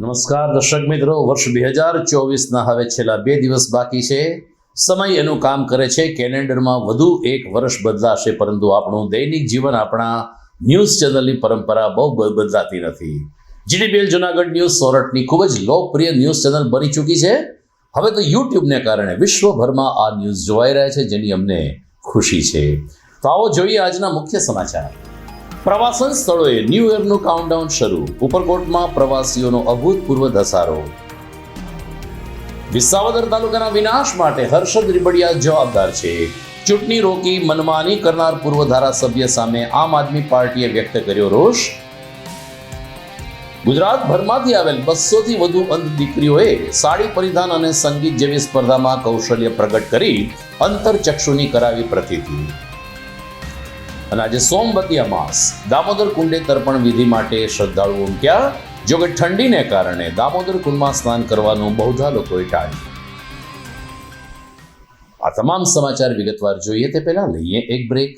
નમસ્કાર, દર્શક મિત્રો. વર્ષ બે હજાર ચોવીસના હવે છેલ્લા બે દિવસ બાકી છે. સમય એનું કામ કરે છે. કેલેન્ડરમાં વધુ એક વર્ષ બદલાશે, પરંતુ આપણું દૈનિક જીવન આપણા ન્યૂઝ ચેનલની પરંપરા બહુ બદલાતી નથી. જીડીપીએલ જુનાગઢ ન્યૂઝ સોરઠની ખૂબ જ લોકપ્રિય ન્યૂઝ ચેનલ બની ચૂકી છે. હવે તો યુટ્યુબને કારણે વિશ્વભરમાં આ ન્યૂઝ જોવાઈ રહ્યા છે, જેની અમને ખુશી છે. તો આવો જોઈએ આજના મુખ્ય સમાચાર. પ્રવાસન સ્થળોએ ન્યૂ યરનું કાઉન્ટડાઉન શરૂ. ઉપરકોટમાં પ્રવાસીઓનો અભૂતપૂર્વ ધસારો. વિસાવદર તાલુકાના વિનાશ માટે હર્ષદ રીબડિયા જવાબદાર છે. ચૂંટણી રોકી મનમાની કરનાર પૂર્વ ધારાસભ્ય સામે આમ આદમી પાર્ટીએ વ્યક્ત કર્યો રોષ. ગુજરાતભરમાંથી આવેલ બસોથી વધુ અંધ દીકરીઓએ સાડી પરિધાન અને સંગીત જેવી સ્પર્ધામાં કૌશલ્ય પ્રગટ કરી અંતરચક્ષુની કરાવી પ્રતિતિ. અને આજે સોમવતી અમાસ દામોદર કુંડે તર્પણ વિધિ માટે શ્રદ્ધાળુઓ ઉમટ્યા જોકે ઠંડીને કારણે દામોદર કુંડમાં સ્નાન કરવાનું બહુધા લોકોએ ટાળ્યું આ તમામ સમાચાર વિગતવાર જોઈએ તે પહેલા લઈએ એક બ્રેક.